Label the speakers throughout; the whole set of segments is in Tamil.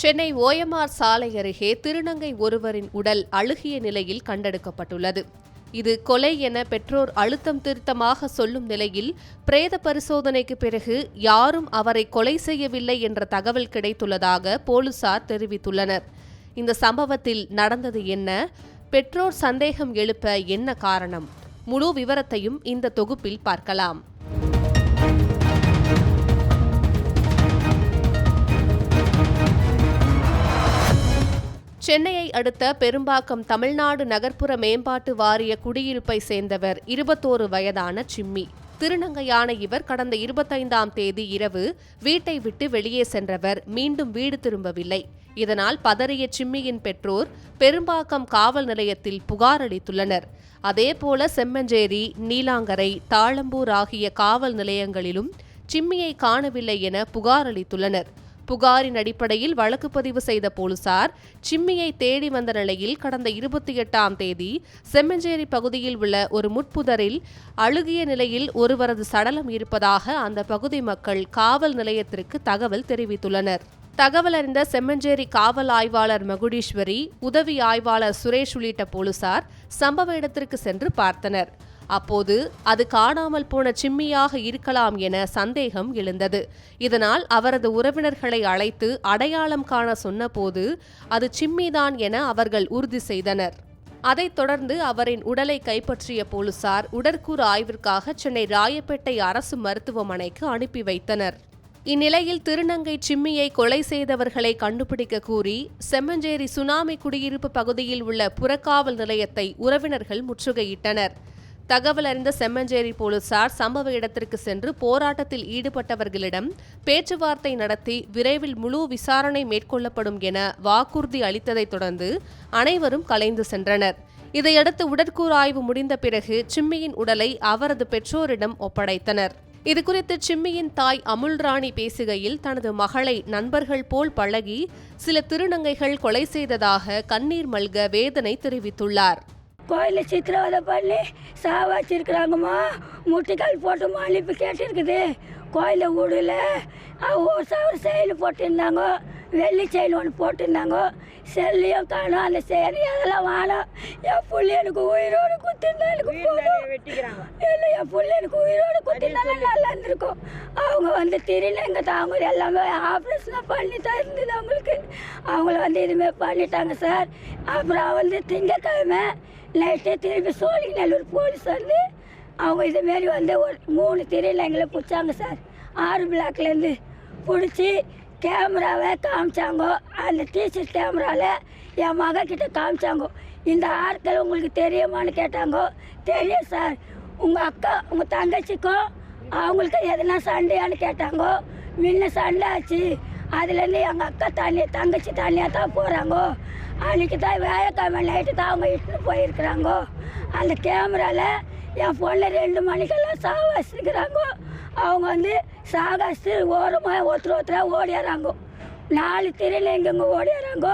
Speaker 1: சென்னை ஓஎம்ஆர் சாலை அருகே திருநங்கை ஒருவரின் உடல் அழுகிய நிலையில் கண்டெடுக்கப்பட்டுள்ளது. இது கொலை என பெற்றோர் அழுத்தம் திருத்தமாக சொல்லும் நிலையில் பிரேத பரிசோதனைக்கு பிறகு யாரும் அவரை கொலை செய்யவில்லை என்ற தகவல் கிடைத்துள்ளதாக போலீசார் தெரிவித்துள்ளனர். இந்த சம்பவத்தில் நடந்தது என்ன? பெற்றோர் சந்தேகம் எழுப்ப என்ன காரணம்? முழு விவரத்தையும் இந்த தொகுப்பில் பார்க்கலாம். சென்னையை அடுத்த பெரும்பாக்கம் தமிழ்நாடு நகர்ப்புற மேம்பாட்டு வாரிய குடியிருப்பை சேர்ந்தவர் இருபத்தோரு வயதான சிம்மி. திருநங்கையான இவர் கடந்த இருபத்தைந்தாம் தேதி இரவு வீட்டை விட்டு வெளியே சென்றவர். மீண்டும் வீடு திரும்பவில்லை. இதனால் பதறிய சிம்மியின் பெற்றோர் பெரும்பாக்கம் காவல் நிலையத்தில் புகார் அளித்துள்ளனர். அதேபோல செம்மஞ்சேரி நீலாங்கரை தாளம்பூர் ஆகிய காவல் நிலையங்களிலும் சிம்மியை காணவில்லை என புகார் அளித்துள்ளனர். புகாரின் அடிப்படையில் வழக்கு பதிவு செய்த போலீசார் சிம்மியை தேடி வந்த நிலையில் கடந்த இருபத்தி எட்டாம் தேதி செம்மஞ்சேரி பகுதியில் உள்ள ஒரு முட்புதரில் அழுகிய நிலையில் ஒருவரது சடலம் இருப்பதாக அந்த பகுதி மக்கள் காவல் நிலையத்திற்கு தகவல் தெரிவித்துள்ளனர். தகவல் அறிந்த செம்மஞ்சேரி காவல் ஆய்வாளர் மகுடீஸ்வரி உதவி ஆய்வாளர் சுரேஷ் உள்ளிட்ட போலீசார் சம்பவ இடத்திற்கு சென்று பார்த்தனர். அப்போது அது காணாமல் போன சிம்மியாக இருக்கலாம் என சந்தேகம் எழுந்தது. இதனால் அவரது உறவினர்களை அழைத்து அடையாளம் காண சொன்னபோது அது சிம்மிதான் என அவர்கள் உறுதி செய்தனர். அதைத் தொடர்ந்து அவரின் உடலை கைப்பற்றிய போலீசார் உடற்கூறு ஆய்விற்காக சென்னை ராயப்பேட்டை அரசு மருத்துவமனைக்கு அனுப்பி வைத்தனர். இந்நிலையில் திருநங்கை சிம்மியை கொலை செய்தவர்களை கண்டுபிடிக்க கூறி செம்மஞ்சேரி சுனாமி குடியிருப்பு பகுதியில் உள்ள புறக்காவல் நிலையத்தை உறவினர்கள் முற்றுகையிட்டனர். தகவல் அறிந்த செம்மஞ்சேரி போலீசார் சம்பவ இடத்திற்கு சென்று போராட்டத்தில் ஈடுபட்டவர்களிடம் பேச்சுவார்த்தை நடத்தி விரைவில் முழு விசாரணை மேற்கொள்ளப்படும் என வாக்குறுதி அளித்ததைத் தொடர்ந்து அனைவரும் கலைந்து சென்றனர். இதையடுத்து உடற்கூறு ஆய்வு முடிந்த பிறகு சிம்மியின் உடலை அவரது பெற்றோரிடம் ஒப்படைத்தனர். இதுகுறித்து சிம்மியின் தாய் அமுல்ராணி பேசுகையில் தனது மகளை நண்பர்கள் போல் பழகி சில திருநங்கைகள் கொலை செய்ததாக கண்ணீர் மல்க வேதனை தெரிவித்துள்ளார்.
Speaker 2: கோயிலில் சித்திரவதை பண்ணி சாவாச்சிருக்கிறாங்கம்மா முட்டிக்கால் போட்டு மன்னிப்பு கேட்டிருக்குது. கோயிலில் விடல ஒரு சவர செயல் போட்டிருந்தாங்க. வெள்ளி செயல் ஒன்று போட்டிருந்தாங்க. செல்லையும் காணும் அந்த செயல் அதெல்லாம் வாழும் என் புள்ளி எனக்கு உயிரோடு குத்திருந்தா எனக்கு இல்லை என் புள்ளி எனக்கு உயிரோடு குத்திருந்தாலும் நல்லா இருந்திருக்கும். அவங்க வந்து திருநங்க தாங்க எல்லாமே ஆப்ரேஷன் பண்ணி தான் இருந்தது அவங்களுக்கு. அவங்கள வந்து இதுமாரி பண்ணிட்டாங்க சார் அப்புறம் வந்து திங்கக்கிழமை நைட்டே திருப்பி சோழிங்கநல்லூர் போலீஸ் வந்து அவங்க இதுமாரி வந்து ஒரு மூணு திருநங்களை பிடிச்சாங்க சார் ஆறு பிளாக்லேருந்து பிடிச்சி கேமராவை காமிச்சாங்கோ. அந்த டீச்சர் கேமராவில் என் மகக்கிட்ட காமிச்சாங்கோ. இந்த ஆட்கள் உங்களுக்கு தெரியுமான்னு கேட்டாங்கோ. தெரியும் சார் உங்கள் அக்கா உங்கள் தங்கச்சிக்கும் அவங்களுக்கு எதனா சண்டையான்னு கேட்டாங்கோ. முன்ன சண்டை ஆச்சு. அதுலேருந்து எங்கள் அக்கா தண்ணி தங்கச்சி தண்ணியாக தான் போகிறாங்கோ அன்றைக்கி தான் வேலைக்கிழமை நைட்டு தான் அவங்க இட்டுன்னு போயிருக்கிறாங்கோ. அந்த கேமராவில் என் பொண்ணு ரெண்டு மணிக்கெல்லாம் சாவாசிக்கிறாங்க அவங்க வந்து சாகாசு ஓரமாக ஒருத்தர் ஒருத்தராக ஓடிடுறாங்கோ நாலு திரையில் எங்கெங்கே ஓடிடுறாங்க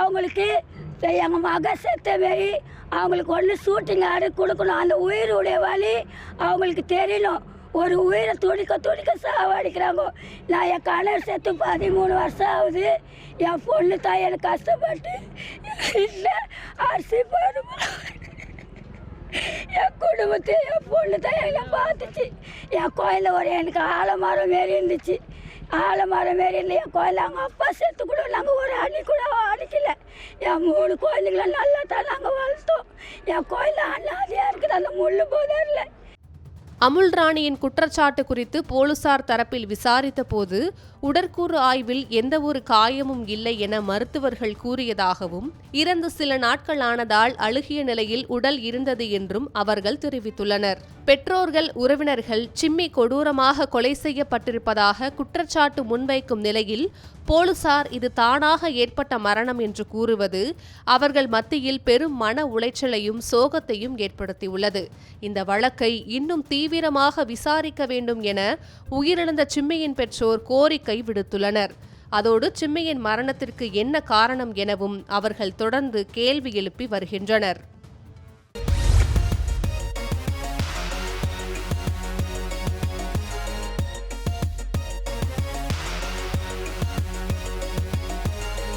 Speaker 2: அவங்களுக்கு எங்கள் மக செத்த மாரி அவங்களுக்கு ஒன்று ஷூட்டிங் ஆடு கொடுக்கணும். அந்த உயிருடைய வழி அவங்களுக்கு தெரியணும். ஒரு உயிரை துடிக்க துடிக்க சாவடிக்கிறாங்க. நான் என் கணவர் செத்து பதிமூணு வருஷம் ஆகுது. என் பொண்ணு தான் எனக்கு கஷ்டப்பட்டு. இல்லை அரிசி பருப்பு என் குடும்பத்தை என் பொண்ணு தான் பார்த்துச்சு. என் கோயிலில் ஒரு எனக்கு ஆலமரம் மாரி இருந்துச்சு. ஆலமரம் மாரி இல்லை என் கோயில் அவங்க அப்பா செத்து கூட நாங்கள் ஒரு அணி கூட அடிக்கல என் மூணு கோயிலுங்களை நல்லா தான் நாங்கள் வளர்த்தோம். என் கோயில் அண்ணாதியாக இருக்குது அந்த முள்ளு போதும் இல்லை.
Speaker 1: அமுல்ராணியின் குற்றச்சாட்டு குறித்து போலீசார் தரப்பில் விசாரித்த போது உடற்கூறு ஆய்வில் எந்த ஒரு காயமும் இல்லை என மருத்துவர்கள் கூறியதாகவும் இறந்து சில நாட்கள் ஆனதால் அழுகிய நிலையில் உடல் இருந்தது என்றும் அவர்கள் தெரிவித்துள்ளனர். பெற்றோர்கள் உறவினர்கள் சிம்மி கொடூரமாக கொலை செய்யப்பட்டிருப்பதாக குற்றச்சாட்டு முன்வைக்கும் நிலையில் போலீசார் இது தானாக ஏற்பட்ட மரணம் என்று கூறுவது அவர்கள் மத்தியில் பெரும் மன உளைச்சலையும் சோகத்தையும் ஏற்படுத்தியுள்ளது. இந்த வழக்கை இன்னும் தீவிரமாக விசாரிக்க வேண்டும் என உயிரிழந்த சிம்மியின் பெற்றோர் கோரிக்கை விடுத்துள்ளனர். அதோடு சிம்மியின் மரணத்திற்கு என்ன காரணம் எனவும் அவர்கள் தொடர்ந்து கேள்வி எழுப்பி வருகின்றனர்.